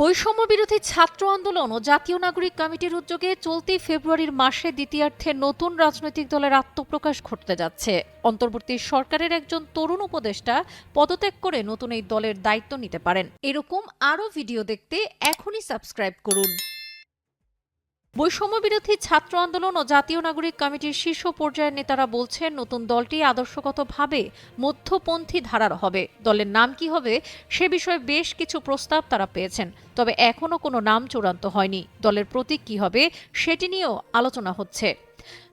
বৈষম্য বিরোধী ছাত্র আন্দোলন ও জাতীয় নাগরিক কমিটির উদ্যোগে চলতি ফেব্রুয়ারির মাসে দ্বিতীয়ার্থে নতুন রাজনৈতিক দলের আত্মপ্রকাশ ঘটতে যাচ্ছে। অন্তর্বর্তী সরকারের একজন তরুণ উপদেষ্টা পদত্যাগ করে নতুন এই দলের দায়িত্ব নিতে পারেন। এরকম আরও ভিডিও দেখতে এখনই সাবস্ক্রাইব করুন। বৈষম্য বিরোধী ছাত্র আন্দোলন ও জাতীয় নাগরিক কমিটির শীর্ষ পর্যায়ের নেতারা বলছেন, নতুন দলটি আদর্শগতভাবে মধ্যপন্থী ধারার হবে। দলের নাম কি হবে সে বিষয়ে বেশ কিছু প্রস্তাব তারা পেয়েছেন, তবে এখনও কোনো নাম চূড়ান্ত হয়নি। দলের প্রতীক কি হবে সেটি নিয়েও আলোচনা হচ্ছে।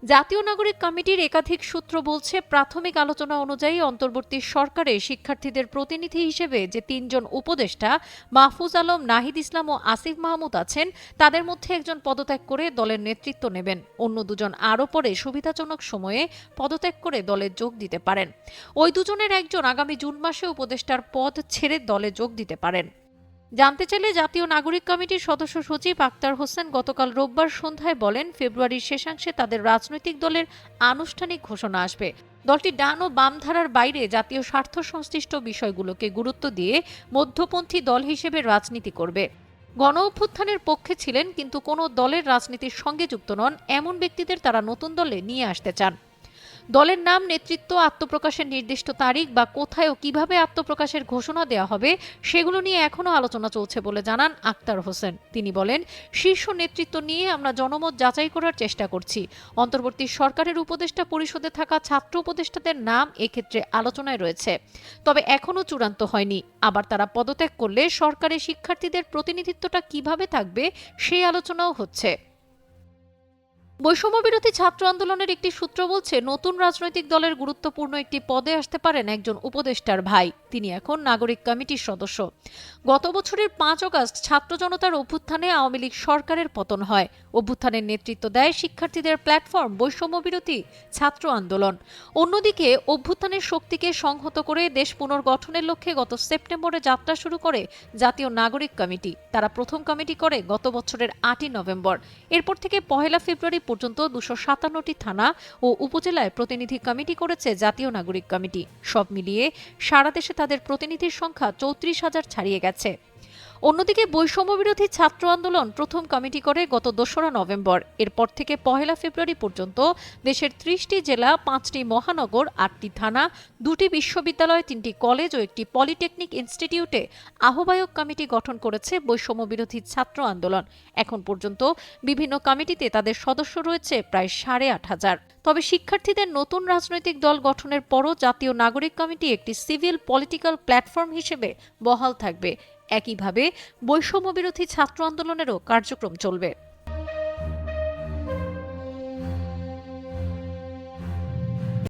জাতীয় নাগরিক কমিটির একাধিক সূত্র বলছে, প্রাথমিক আলোচনা অনুযায়ী অন্তর্বর্তী সরকারে শিক্ষার্থীদের প্রতিনিধি হিসেবে যে তিনজন উপদেষ্টা মাহফুজ আলম, নাহিদ ইসলাম ও আসিফ মাহমুদ আছেন, তাদের মধ্যে একজন পদত্যাগ করে দলের নেতৃত্ব নেবেন। অন্য দুজন আরও পরে সুবিধাজনক সময়ে পদত্যাগ করে দলে যোগ দিতে পারেন। ওই দুজনের একজন আগামী জুন মাসে উপদেষ্টার পদ ছেড়ে দলে যোগ দিতে পারেন। জানতে চাইলে জাতীয় নাগরিক কমিটির সদস্য সচিব আক্তার হোসেন গতকাল রোববার সন্ধ্যায় বলেন, ফেব্রুয়ারির শেষাংশে তাদের রাজনৈতিক দলের আনুষ্ঠানিক ঘোষণা আসবে। দলটি ডান ও বাম ধারার বাইরে জাতীয় স্বার্থ সংশ্লিষ্ট বিষয়গুলোকে গুরুত্ব দিয়ে মধ্যপন্থী দল হিসেবে রাজনীতি করবে। গণ অভ্যুত্থানের পক্ষে ছিলেন, কিন্তু কোনো দলের রাজনীতির সঙ্গে যুক্ত নন, এমন ব্যক্তিদের তারা নতুন দলে নিয়ে আসতে চান। দলের নাম, নেতৃত্ব, আত্মপ্রকাশের নির্দিষ্ট তারিখ বা কোথায় ও কীভাবে আত্মপ্রকাশের ঘোষণা দেওয়া হবে সেগুলো নিয়ে এখনও আলোচনা চলছে বলে জানান আক্তার হোসেন। তিনি বলেন, শীর্ষ নেতৃত্ব নিয়ে আমরা জনমত যাচাই করার চেষ্টা করছি। অন্তর্বর্তী সরকারের উপদেষ্টা পরিষদে থাকা ছাত্র উপদেষ্টাদের নাম এক্ষেত্রে আলোচনায় রয়েছে। তবে এখনও চূড়ান্ত হয়নি। আবার তারা পদত্যাগ করলে সরকারি শিক্ষার্থীদের প্রতিনিধিত্বটা কীভাবে থাকবে সেই আলোচনাও হচ্ছে। বৈষম্য বিরোধী ছাত্র আন্দোলনের একটি সূত্র বলছে, নতুন রাজনৈতিক দলের গুরুত্বপূর্ণ একটি পদে আসতে পারেন একজন উপদেষ্টার ভাই। তিনি এখন নাগরিক কমিটির সদস্য। গত বছরের পাঁচ অগাস্ট ছাত্র জনতার অভ্যুত্থানে আওয়ামী লীগ সরকারের পতন হয়। অভ্যুত্থানের নেতৃত্ব দেয় শিক্ষার্থীদের প্ল্যাটফর্ম বৈষম্য বিরোধী ছাত্র আন্দোলন। অন্যদিকে অভ্যুত্থানের শক্তিকে সংহত করে দেশ পুনর্গঠনের লক্ষ্যে গত সেপ্টেম্বরে যাত্রা শুরু করে জাতীয় নাগরিক কমিটি। তারা প্রথম কমিটি করে গত বছরের আটই নভেম্বর। এরপর থেকে পহেলা ফেব্রুয়ারি পর্যন্ত দুশো সাতান্নটি থানা ও উপজেলায় প্রতিনিধি কমিটি করেছে জাতীয় নাগরিক কমিটি। সব মিলিয়ে সারা দেশে তাদের প্রতিনিধির সংখ্যা চৌত্রিশ হাজার ছাড়িয়ে গেছে। অন্যদিকে বৈষম্য বিরোধী ছাত্র আন্দোলন প্রথম কমিটি করে গত দোসরা নভেম্বর। এরপর থেকে পহেলা ফেব্রুয়ারি পর্যন্ত দেশের ত্রিশটি জেলা, পাঁচটি মহানগর, আটটি থানা, দুটি বিশ্ববিদ্যালয়, তিনটি কলেজ ও একটি পলিটেকনিক ইনস্টিটিউটে আহ্বায়ক কমিটি গঠন করেছে বৈষম্য বিরোধী ছাত্র আন্দোলন। এখন পর্যন্ত বিভিন্ন কমিটিতে তাদের সদস্য রয়েছে প্রায় সাড়ে আট হাজার। তবে শিক্ষার্থীদের নতুন রাজনৈতিক দল গঠনের পরও জাতীয় নাগরিক কমিটি একটি সিভিল পলিটিক্যাল প্ল্যাটফর্ম হিসেবে বহাল থাকবে। একইভাবে বৈষম্য বিরোধী ছাত্র আন্দোলনেরও কার্যক্রম চলবে।